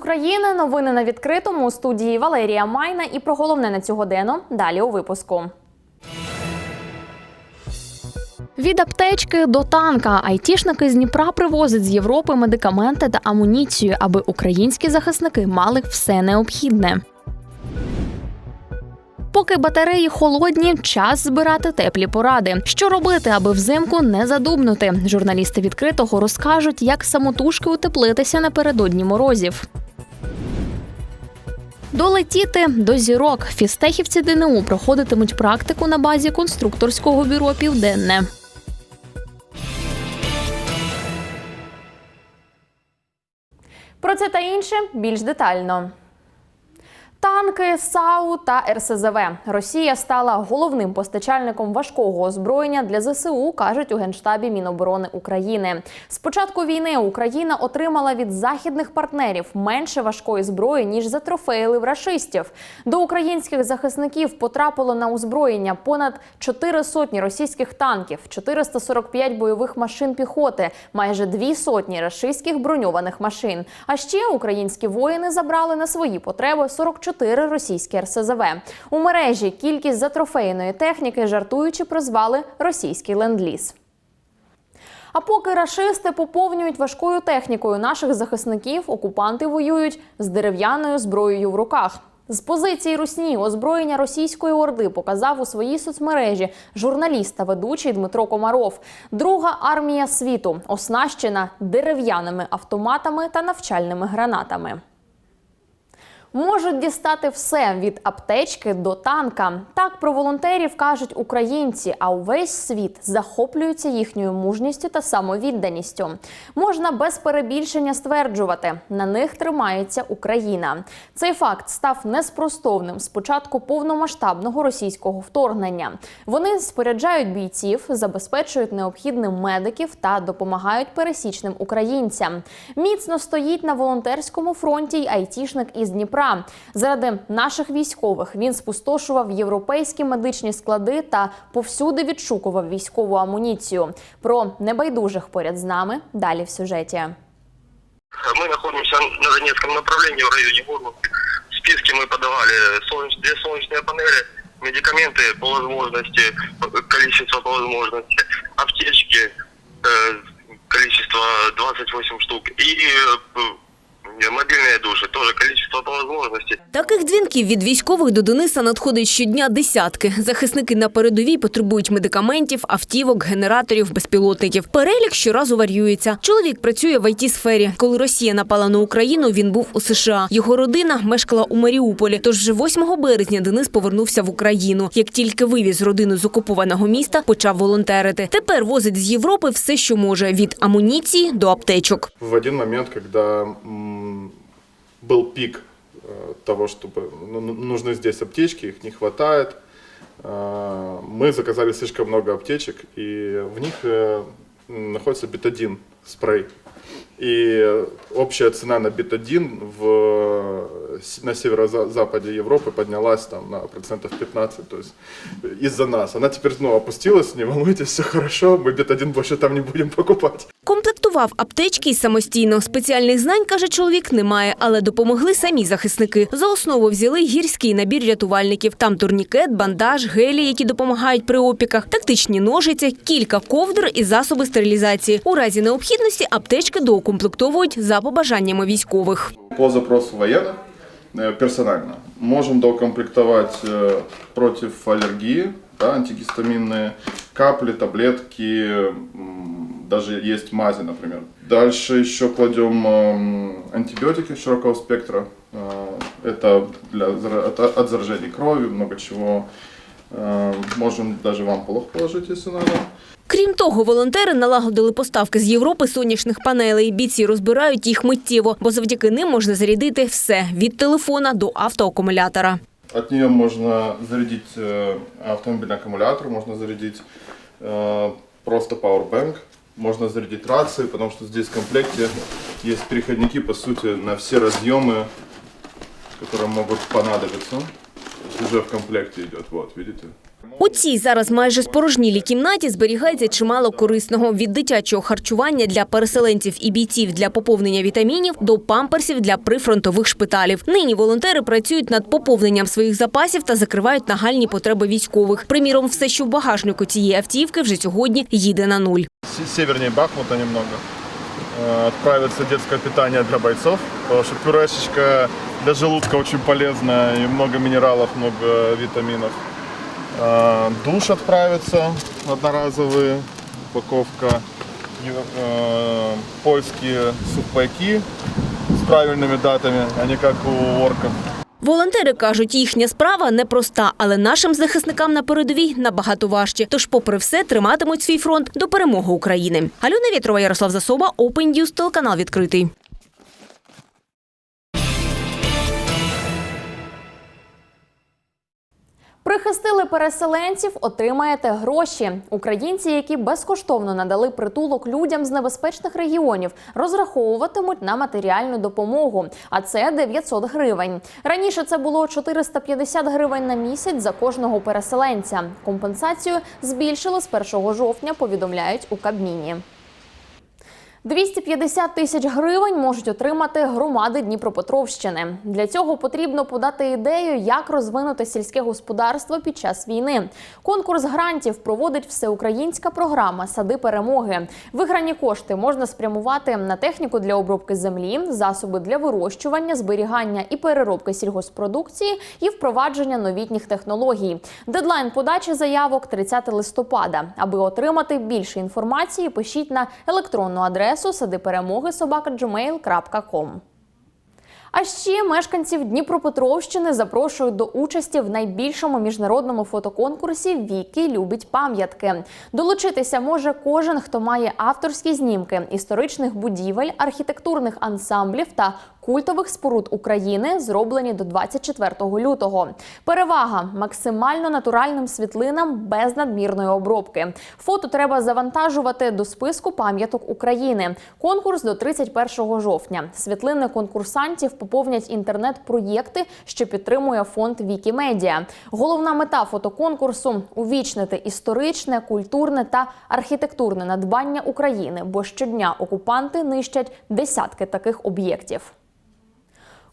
України. Новини на відкритому у студії Валерія Майна. І про головне на цю годину далі у випуску. Від аптечки до танка айтішники з Дніпра привозять з Європи медикаменти та амуніцію, аби українські захисники мали все необхідне. Поки батареї холодні, час збирати теплі поради. Що робити, аби взимку не задубнути? Журналісти відкритого розкажуть, як самотужки утеплитися напередодні морозів. Долетіти до зірок. Фістехівці ДНУ проходитимуть практику на базі конструкторського бюро Південне. Про це та інше більш детально. Танки, САУ та РСЗВ. Росія стала головним постачальником важкого озброєння для ЗСУ, кажуть у генштабі Міноборони України. З початку війни Україна отримала від західних партнерів менше важкої зброї ніж затрофеїли в рашистів. До українських захисників потрапило на озброєння понад 4 сотні російських танків, 445 бойових машин піхоти, майже дві сотні рашистських броньованих машин. А ще українські воїни забрали на свої потреби 44 російські РСЗВ. У мережі кількість затрофейної техніки жартуючи прозвали російський ленд-ліз. А поки рашисти поповнюють важкою технікою наших захисників, окупанти воюють з дерев'яною зброєю в руках. З позиції Русні озброєння російської орди показав у своїй соцмережі журналіст та ведучий Дмитро Комаров. Друга армія світу оснащена дерев'яними автоматами та навчальними гранатами. Можуть дістати все від аптечки до танка. Так про волонтерів кажуть українці, а увесь світ захоплюється їхньою мужністю та самовідданістю. Можна без перебільшення стверджувати, на них тримається Україна. Цей факт став неспростовним з початку повномасштабного російського вторгнення. Вони споряджають бійців, забезпечують необхідним медиків та допомагають пересічним українцям. Міцно стоїть на волонтерському фронті й айтішник із Дніпра. Заради наших військових він спустошував європейські медичні склади та повсюди відшукував військову амуніцію. Про небайдужих поряд з нами далі в сюжеті. Мы находимся на Донецком направлении в районе Мурманска. В списке мы подавали солнеч- две солнечные панели, медикаменты по возможности, количество по возможности, аптечки, э, количество 28 штук и э, мобильные души, тоже количество по возможности. Таких дзвінків від військових до Дениса надходить щодня десятки. Захисники на передовій потребують медикаментів, автівок, генераторів, безпілотників. Перелік щоразу варіюється. Чоловік працює в it сфері. Коли Росія напала на Україну, він був у США. Його родина мешкала у Маріуполі. Тож вже 8 березня Денис повернувся в Україну. Як тільки вивіз родину з окупованого міста, почав волонтерити. Тепер возить з Європи все, що може від амуніції до аптечок. в один момент, когда м, был пик э, того, чтобы ну, ну, нужны здесь аптечки, их не хватает, э, мы заказали слишком много аптечек, и в них э, находится бетадин спрей. И общая цена на бетадин в, на северо-западе Европы поднялась там, на процентов 15, то есть из-за нас. Она теперь ну, опустилась, не волнуйтесь, все хорошо, мы бетадин больше там не будем покупать. Комплектував аптечки й самостійно. Спеціальних знань, каже чоловік, немає, але допомогли самі захисники. За основу взяли гірський набір рятувальників. Там турнікет, бандаж, гелі, які допомагають при опіках, тактичні ножиці, кілька ковдр і засоби стерилізації. У разі необхідності аптечки доукомплектовують за побажаннями військових. По запросу военных э, персонально можем доукомплектовать э, против аллергии, да, антигистаминные капли, таблетки, м, даже есть мази, например. Дальше еще кладем эм, антибиотики широкого спектра. Э, Это для, зара- от, от заражений крови, много чего. Э, Можем даже в ампулах положить, если надо. Крім того, волонтери налагодили поставки з Європи сонячних панелей. Бійці розбирають їх миттєво, бо завдяки ним можна зарядити все від телефона до автоакумулятора. От нее можно зарядить э, автомобильный аккумулятор, можно зарядить э, просто powerbank, можно зарядить рации, потому что здесь в комплекте есть переходники, по сути, на все разъемы, которые могут понадобиться. Уже в комплекте идет, вот, видите? У цій зараз майже спорожнілій кімнаті зберігається чимало корисного від дитячого харчування для переселенців і бійців для поповнення вітамінів до памперсів для прифронтових шпиталів. Нині волонтери працюють над поповненням своїх запасів та закривають нагальні потреби військових. Приміром, все, що в багажнику цієї автівки, вже сьогодні їде на нуль. С- Севернее Бахмута немного. Э, Отправится детское питание для бойцов, потому что пюрешечка для желудка очень полезная, и много минералов, много витаминов. Э, Душ отправится одноразовый, упаковка. Ю- э, Польские сухпайки с правильными датами, а не как у орков. Волонтери кажуть, їхня справа непроста, але нашим захисникам на передовій набагато важче. Тож, попри все, триматимуть свій фронт до перемоги України. Альона Вітрова, Ярослав Засоба, Open News, телеканал відкритий. Прихистили переселенців, отримаєте гроші. Українці, які безкоштовно надали притулок людям з небезпечних регіонів, розраховуватимуть на матеріальну допомогу. А це 900 гривень. Раніше це було 450 гривень на місяць за кожного переселенця. Компенсацію збільшили з 1 жовтня. Повідомляють у Кабміні. 250 тисяч гривень можуть отримати громади Дніпропетровщини. Для цього потрібно подати ідею, як розвинути сільське господарство під час війни. Конкурс грантів проводить всеукраїнська програма Сади перемоги. Виграні кошти можна спрямувати на техніку для обробки землі, засоби для вирощування, зберігання і переробки сільгоспродукції і впровадження новітніх технологій. Дедлайн подачі заявок 30 листопада. Аби отримати більше інформації, пишіть на електронну адресу садиперемоги А ще мешканців Дніпропетровщини запрошують до участі в найбільшому міжнародному фотоконкурсі Віки любить пам'ятки. Долучитися може кожен, хто має авторські знімки історичних будівель, архітектурних ансамблів та культових споруд України, зроблені до 24 лютого. Перевага максимально натуральним світлинам без надмірної обробки. Фото треба завантажувати до списку пам'яток України. Конкурс до 31 жовтня. Світлини конкурсантів поповнять інтернет-проєкти, що підтримує фонд Вікімедіа. Головна мета фотоконкурсу увічнити історичне, культурне та архітектурне надбання України, бо щодня окупанти нищать десятки таких об'єктів.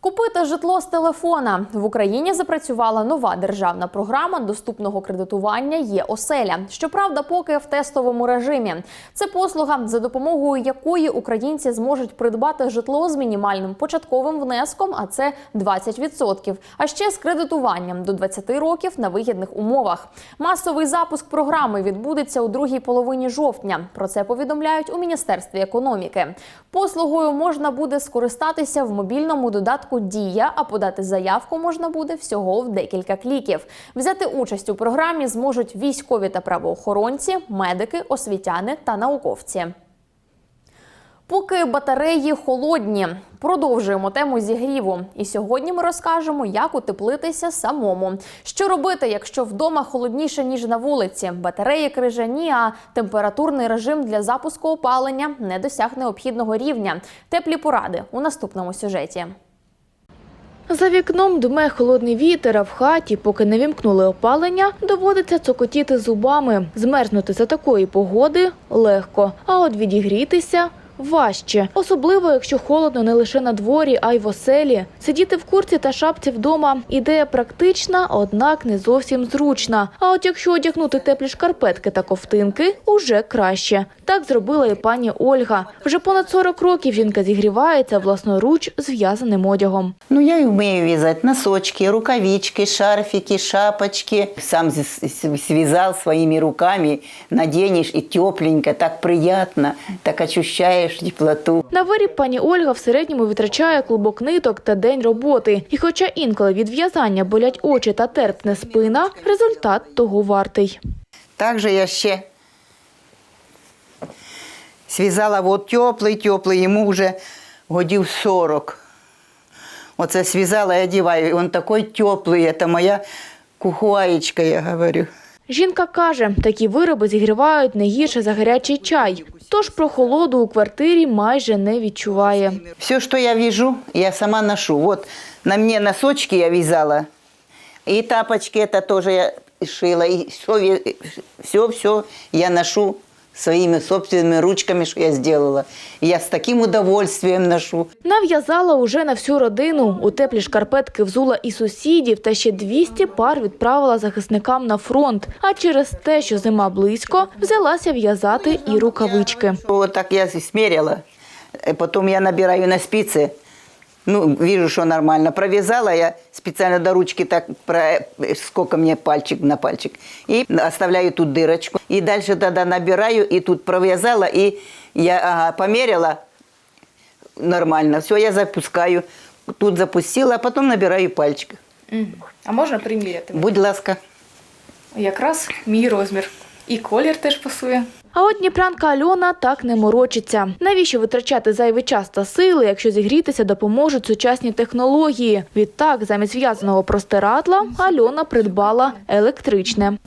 Купити житло з телефона в Україні запрацювала нова державна програма доступного кредитування є оселя. Щоправда, поки в тестовому режимі. Це послуга, за допомогою якої українці зможуть придбати житло з мінімальним початковим внеском, а це 20%. А ще з кредитуванням до 20 років на вигідних умовах. Масовий запуск програми відбудеться у другій половині жовтня. Про це повідомляють у міністерстві економіки. Послугою можна буде скористатися в мобільному додатку Дія, а подати заявку можна буде всього в декілька кліків. Взяти участь у програмі зможуть військові та правоохоронці, медики, освітяни та науковці. Поки батареї холодні, продовжуємо тему зігріву. І сьогодні ми розкажемо, як утеплитися самому. Що робити, якщо вдома холодніше ніж на вулиці? Батареї крижані, а температурний режим для запуску опалення не досяг необхідного рівня. Теплі поради у наступному сюжеті. За вікном дме холодний вітер, а в хаті, поки не вімкнули опалення, доводиться цокотіти зубами. Змерзнути за такої погоди легко, а от відігрітися важче. Особливо, якщо холодно не лише на дворі, а й в оселі. Сидіти в курці та шапці вдома – ідея практична, однак не зовсім зручна. А от якщо одягнути теплі шкарпетки та ковтинки – уже краще. Так зробила і пані Ольга. Вже понад 40 років жінка зігрівається власноруч зв'язаним одягом. Ну, я и умею вязать носочки, рукавички, шарфики, шапочки. Сам з- с- связал своими руками, наденешь и тепленько, так приятно, так ощущаешь теплоту. На виріб пані Ольга в середньому витрачає клубок ниток та день роботи. І хоча інколи від в'язання болять очі та терпне спина, результат того вартий. Также я ще связала вот теплый-теплый, ему уже годів 40. Оце связала и одеваю, и он такой теплый, это моя кухуаечка, я говорю. Жінка каже, такі вироби зігрівають не гірше за гарячий чай. Тож про холоду у квартирі майже не відчуває. Все, що я вяжу, я сама ношу. От на мені носочки я вязала, і тапочки теж я шила. і все, все, все я ношу своими собственными ручками, что я сделала. И я с таким удовольствием ношу. Нав'язала уже на всю родину. У теплі шкарпетки взула і сусідів, та ще 200 пар відправила захисникам на фронт. А через те, що зима близько, взялася в'язати і рукавички. Вот так я смерила. Э, Потом я набираю на спицы. Ну, вижу, что нормально. Провязала я специально до ручки так, про, сколько мне пальчик на пальчик. И оставляю тут дырочку. И дальше тогда набираю, и тут провязала, и я ага, померила нормально. Все, я запускаю. Тут запустила, а потом набираю пальчик. А можна приміряти? Будь ласка. Якраз мій розмір. І колір теж пасує. А от дніпрянка Альона так не морочиться. Навіщо витрачати зайвий час та сили, якщо зігрітися допоможуть сучасні технології? Відтак, замість в'язаного простирадла Альона придбала електричне.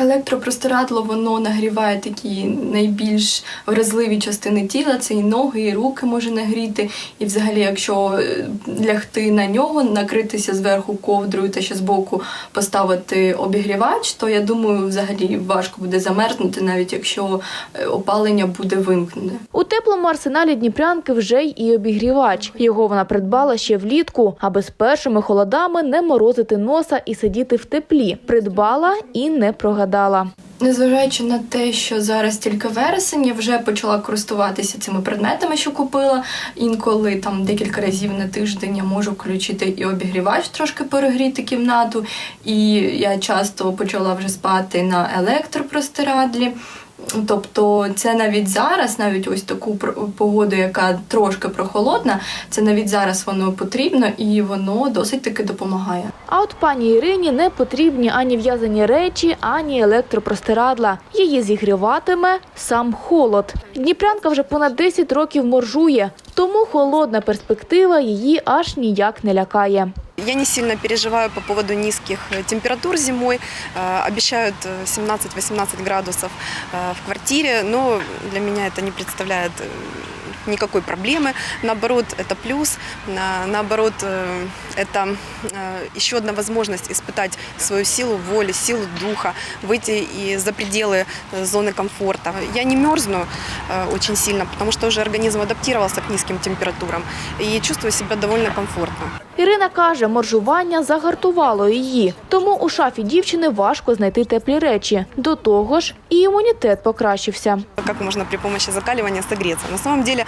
Електропростирадло воно нагріває такі найбільш вразливі частини тіла, це і ноги, і руки може нагріти. І взагалі, якщо е, лягти на нього, накритися зверху ковдрою та ще збоку поставити обігрівач, то я думаю, взагалі важко буде замерзнути, навіть якщо е, опалення буде вимкнене. У теплому арсеналі дніпрянки вже й і обігрівач. Його вона придбала ще влітку, аби з першими холодами не морозити носа і сидіти в теплі. Придбала і не прогадала. Незважаючи на те, що зараз тільки вересень, я вже почала користуватися цими предметами, що купила. Інколи там декілька разів на тиждень я можу включити і обігрівач, трошки перегріти кімнату. І я часто почала вже спати на електропростирадлі. Тобто, це навіть зараз, навіть ось таку погоду, яка трошки прохолодна, це навіть зараз воно потрібно і воно досить таки допомагає. А от пані Ірині не потрібні ані в'язані речі, ані електропростирадла. Її зігріватиме сам холод. Дніпрянка вже понад 10 років моржує, тому холодна перспектива її аж ніяк не лякає. Я не сильно переживаю по поводу низких э, температур зимой. Э, Обещают э, 17-18 градусов э, в квартире, но для меня это не представляет э, никакой проблемы. Наоборот, это плюс. На- Наоборот, э, это э, еще одна возможность испытать свою силу воли, силу духа, выйти и за пределы э, зоны комфорта. Я не мерзну э, очень сильно, потому что уже организм адаптировался к низким температурам и чувствую себя довольно комфортно. Ірина каже, моржування загартувало її, тому у шафі дівчини важко знайти теплі речі. До того ж, і імунітет покращився. как можно при помощи закаливания согреться. На самом деле, э,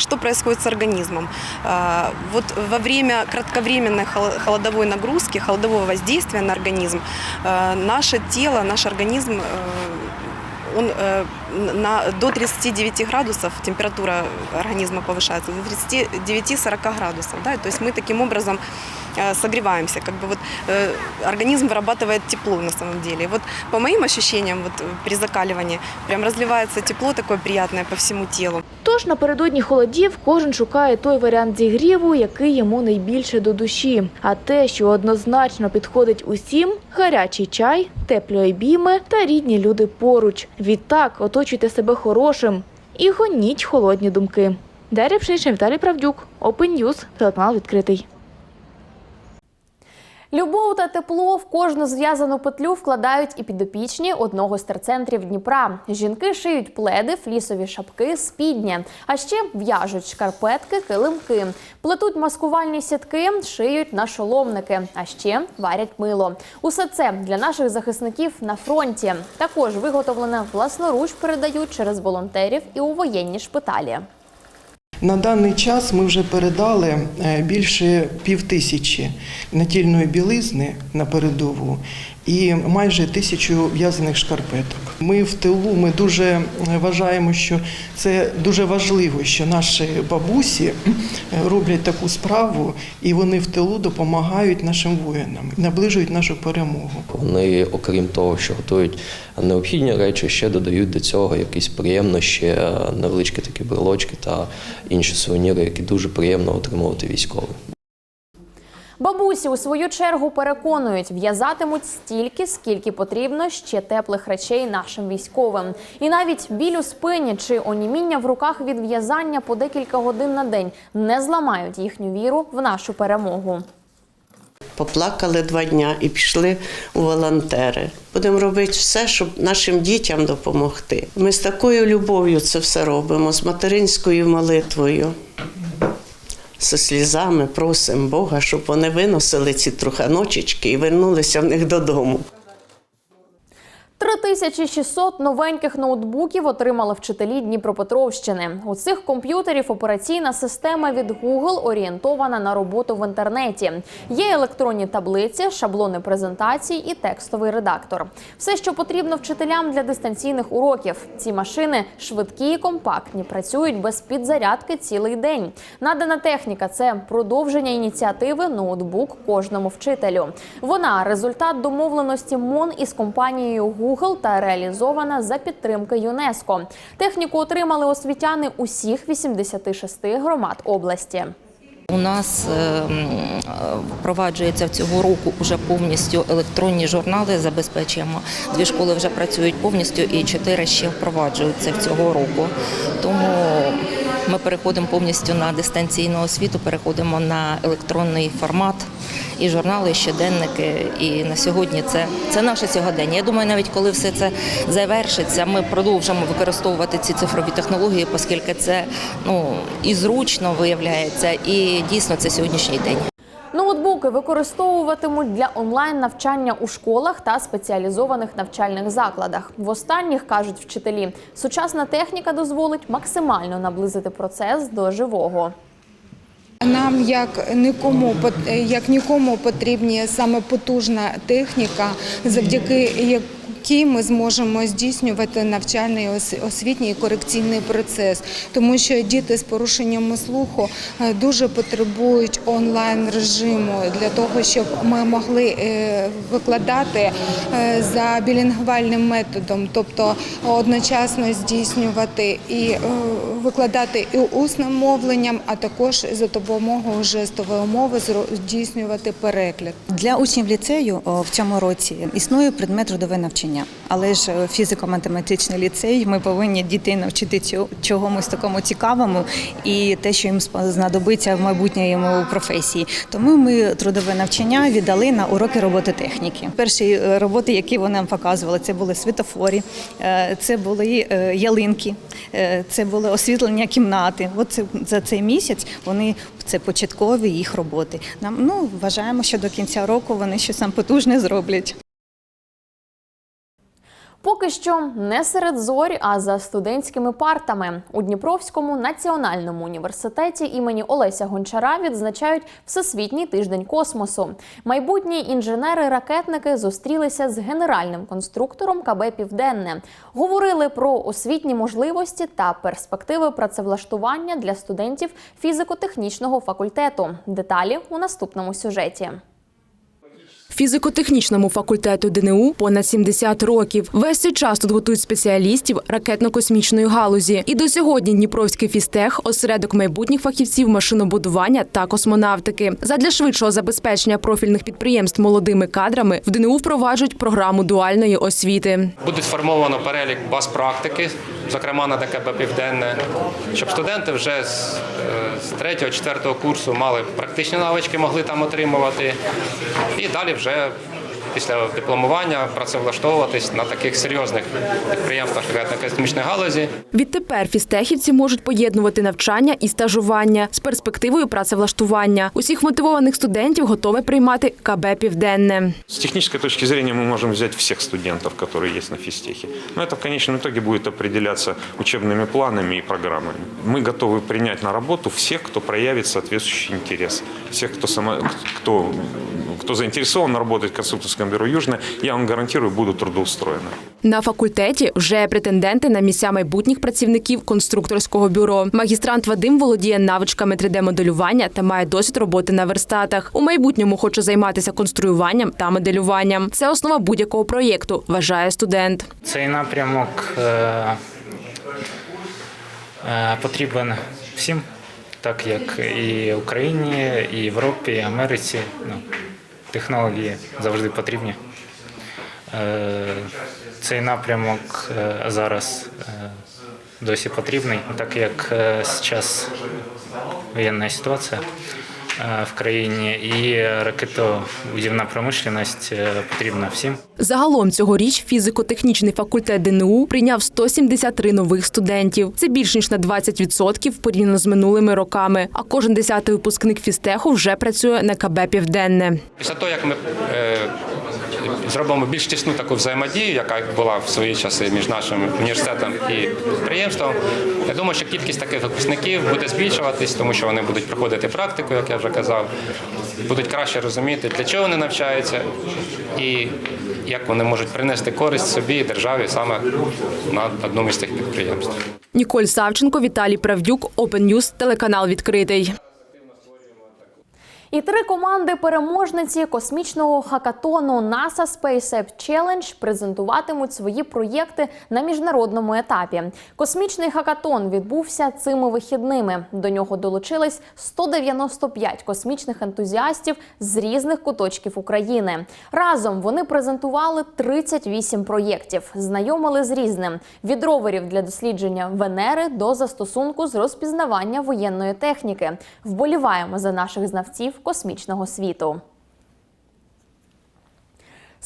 что происходит с организмом? Э, Вот во время кратковременной хол- холодовой нагрузки, холодового воздействия на организм, э, наше тело, наш организм э, он э, на, до 39 градусов температура организма повышается, до 39-40 градусов. Да? То есть мы таким образом э, согреваемся. Как бы вот, э, организм вырабатывает тепло на самом деле. И вот по моим ощущениям, вот, э, при закаливании прям разливается тепло такое приятное по всему телу. Тож напередодні холодів кожен шукає той варіант зігріву, який йому найбільше до душі. А те, що однозначно підходить усім – гарячий чай, теплі обійми та рідні люди поруч. Відтак оточуйте себе хорошим і гоніть холодні думки. Дар'я Пшенична, Віталій Правдюк, Open News, телеканал відкритий. Любов та тепло в кожну зв'язану петлю вкладають і підопічні одного з терцентрів Дніпра. Жінки шиють пледи, флісові шапки, спідня, а ще в'яжуть шкарпетки, килимки, плетуть маскувальні сітки, шиють нашоломники, а ще варять мило. Усе це для наших захисників на фронті. Також виготовлене власноруч передають через волонтерів і у воєнні шпиталі. На даний час ми вже передали е, більше пів тисячі натільної білизни на передову і майже тисячу в'язаних шкарпеток. Ми в тилу. Ми дуже е, вважаємо, що це дуже важливо, що наші бабусі е, роблять таку справу, і вони в тилу допомагають нашим воїнам, наближують нашу перемогу. Вони, окрім того, що готують необхідні речі, ще додають до цього якісь приємнощі, е, невеличкі такі брелочки та інші сувеніри, які дуже приємно отримувати військовим. Бабусі у свою чергу переконують, в'язатимуть стільки, скільки потрібно ще теплих речей нашим військовим. І навіть біль у спині чи оніміння в руках від в'язання по декілька годин на день не зламають їхню віру в нашу перемогу. Поплакали два дня і пішли у волонтери. Будемо робити все, щоб нашим дітям допомогти. Ми з такою любов'ю це все робимо, з материнською молитвою. Зі слізами просимо Бога, щоб вони виносили ці труханочечки і вернулися в них додому. 3600 новеньких ноутбуків отримали вчителі Дніпропетровщини. У цих комп'ютерів операційна система від Google орієнтована на роботу в інтернеті. Є електронні таблиці, шаблони презентацій і текстовий редактор. Все, що потрібно вчителям для дистанційних уроків. Ці машини швидкі і компактні, працюють без підзарядки цілий день. Надана техніка це продовження ініціативи ноутбук кожному вчителю. Вона результат домовленості МОН із компанією Google та реалізована за підтримки ЮНЕСКО. Техніку отримали освітяни усіх 86 громад області. У нас е, м, е, впроваджується цього року вже повністю електронні журнали. Забезпечуємо дві школи вже працюють повністю, і чотири ще впроваджуються цього року. Тому ми переходимо повністю на дистанційну освіту, переходимо на електронний формат і журнали, і щоденники. І на сьогодні це, це наше сьогодення. Я думаю, навіть коли все це завершиться, ми продовжимо використовувати ці цифрові технології, оскільки це ну і зручно виявляється, і дійсно це сьогоднішній день. Ноутбуки використовуватимуть для онлайн навчання у школах та спеціалізованих навчальних закладах. В останніх кажуть вчителі, сучасна техніка дозволить максимально наблизити процес до живого. Нам як нікому як нікому потрібні саме потужна техніка, завдяки якій ми зможемо здійснювати навчальний ос- освітній корекційний процес, тому що діти з порушеннями слуху е, дуже потребують онлайн режиму для того, щоб ми могли е, викладати е, за білінгвальним методом, тобто одночасно здійснювати і викладати і усним мовленням, а також за допомогою жестової мови здійснювати переклад. Для учнів ліцею в цьому році існує предмет трудове навчання, але ж е, фізико-математичний ліцей. Ми повинні дітей навчити чогось такому цікавому і те, що їм знадобиться в майбутньому професії. Тому ми трудове навчання віддали на уроки робототехніки. Перші е, роботи, які вони нам показували, це були світофорі, е, це були ялинки, це були освітлення кімнати. От це за цей місяць вони це початкові їх роботи. Нам ну вважаємо, що до кінця року вони щось там потужне зроблять. Поки що не серед зорь, а за студентськими партами у Дніпровському національному університеті імені Олеся Гончара відзначають Всесвітній тиждень космосу. Майбутні інженери-ракетники зустрілися з генеральним конструктором КБ Південне. Говорили про освітні можливості та перспективи працевлаштування для студентів фізико-технічного факультету. Деталі у наступному сюжеті. Фізико-технічному факультету ДНУ понад 70 років. Весь цей час тут готують спеціалістів ракетно-космічної галузі. І до сьогодні Дніпровський фізтех – осередок майбутніх фахівців машинобудування та космонавтики. Задля швидшого забезпечення профільних підприємств молодими кадрами в ДНУ впроваджують програму дуальної освіти. Буде сформовано перелік баз практики, зокрема на ДКБ Південне, щоб студенти вже з, е, з 3-4 курсу мали практичні навички, могли там отримувати. І далі вже вже після дипломування працевлаштовуватись на таких серйозних підприємствах ракетно-космічної галузі. Відтепер фізтехівці можуть поєднувати навчання і стажування з перспективою працевлаштування. Усіх мотивованих студентів готове приймати КБ Південне. С технической точки зрения мы можем взять всех студентов, которые есть на физтехе. Но это в конечном итоге будет определяться учебными планами и программами. Мы готовы принять на работу всех, кто проявит соответствующий интерес. Всех, кто, само, кто, кто заинтересован работать в конструкторском бюро «Южное», я вам гарантирую, будут трудоустроены. На факультеті вже претенденти на місця майбутніх працівників конструкторського бюро. Магістрант Вадим володіє навичками 3D-моделювання та має досвід роботи на верстатах. У майбутньому хоче займатися конструюванням та моделюванням. Це основа будь-якого проєкту, вважає студент. Цей напрямок е, е, потрібен всім, так як і Україні, і Європі, і Америці. Технології завжди потрібні. Е, Цей напрямок е, зараз е, досі потрібний, так як зараз воєнна ситуація. Е, в країні, і ракетобудівна промишленість е, потрібна всім. Загалом цьогоріч фізико-технічний факультет ДНУ прийняв 173 нових студентів. Це більш ніж на 20% порівняно з минулими роками. А кожен десятий випускник фізтеху вже працює на КБ Південне. Після того, як ми е, зробимо більш тісну таку взаємодію, яка була в свої часи між нашим університетом і підприємством, я думаю, що кількість таких випускників буде збільшуватись, тому що вони будуть проходити практику, як я вже казав, будуть краще розуміти, для чого вони навчаються і як вони можуть принести користь собі і державі саме на одному з цих підприємств. Ніколь Савченко, Віталій Правдюк, Open News, телеканал відкритий. І три команди переможниці космічного хакатону NASA SpaceX Challenge презентуватимуть свої проєкти на міжнародному етапі. Космічний хакатон відбувся цими вихідними. До нього долучились 195 космічних ентузіастів з різних куточків України. Разом вони презентували 38 проєктів, знайомили з різним від роверів для дослідження Венери до застосунку з розпізнавання воєнної техніки. Вболіваємо за наших знавців космічного світу.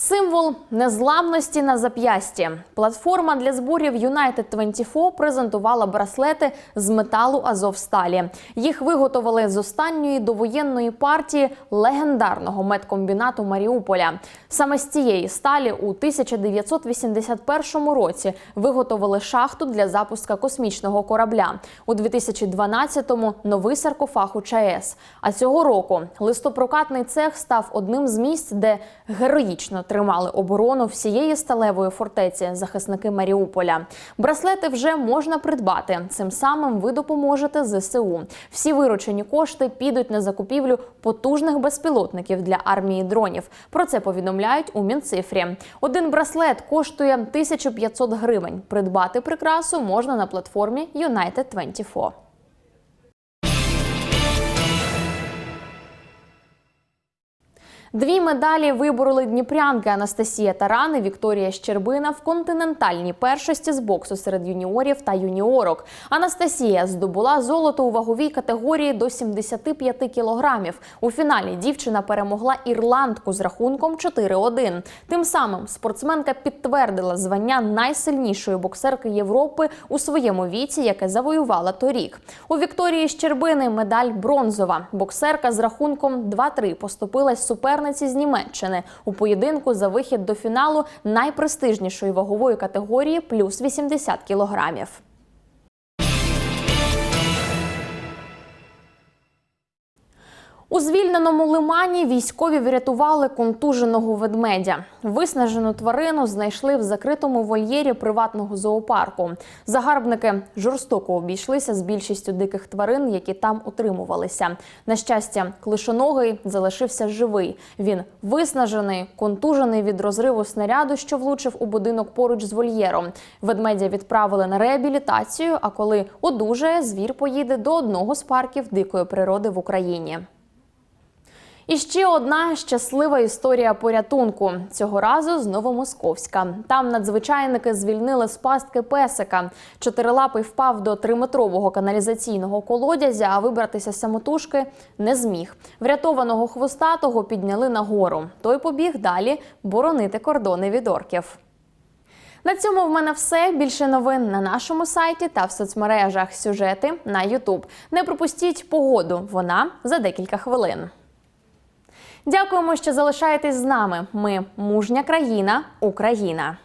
Символ незламності на зап'ясті. Платформа для зборів United 24 презентувала браслети з металу Азовсталі. Їх виготовили з останньої довоєнної партії легендарного медкомбінату Маріуполя. Саме з цієї сталі у 1981 році виготовили шахту для запуска космічного корабля. У 2012-му – новий саркофаг у ЧАЕС. А цього року листопрокатний цех став одним з місць, де героїчно тримали оборону всієї сталевої фортеці захисники Маріуполя. Браслети вже можна придбати. Цим самим ви допоможете ЗСУ. Всі виручені кошти підуть на закупівлю потужних безпілотників для армії дронів. Про це повідомляють у мінцифрі. Один браслет коштує 1500 гривень. Придбати прикрасу можна на платформі United24. Дві медалі вибороли дніпрянки Анастасія Таран і Вікторія Щербина в континентальній першості з боксу серед юніорів та юніорок. Анастасія здобула золото у ваговій категорії до 75 кілограмів. У фіналі дівчина перемогла ірландку з рахунком 4-1. Тим самим спортсменка підтвердила звання найсильнішої боксерки Європи у своєму віці, яке завоювала торік. У Вікторії Щербини медаль бронзова. Боксерка з рахунком 2-3 поступилась суперниці з Німеччини у поєдинку за вихід до фіналу найпрестижнішої вагової категорії плюс 80 кілограмів. У звільненому лимані військові врятували контуженого ведмедя. Виснажену тварину знайшли в закритому вольєрі приватного зоопарку. Загарбники жорстоко обійшлися з більшістю диких тварин, які там утримувалися. На щастя, клишоногий залишився живий. Він виснажений, контужений від розриву снаряду, що влучив у будинок поруч з вольєром. Ведмедя відправили на реабілітацію. А коли одужає, звір поїде до одного з парків дикої природи в Україні. І ще одна щаслива історія порятунку. Цього разу з Новомосковська. Там надзвичайники звільнили з пастки песика. Чотирилапий впав до триметрового каналізаційного колодязя, а вибратися самотужки не зміг. Врятованого хвостатого підняли нагору. Той побіг далі боронити кордони від орків. На цьому в мене все. Більше новин на нашому сайті та в соцмережах. Сюжети на Ютуб. Не пропустіть погоду. Вона за декілька хвилин. Дякуємо, що залишаєтесь з нами. Ми мужня країна, Україна.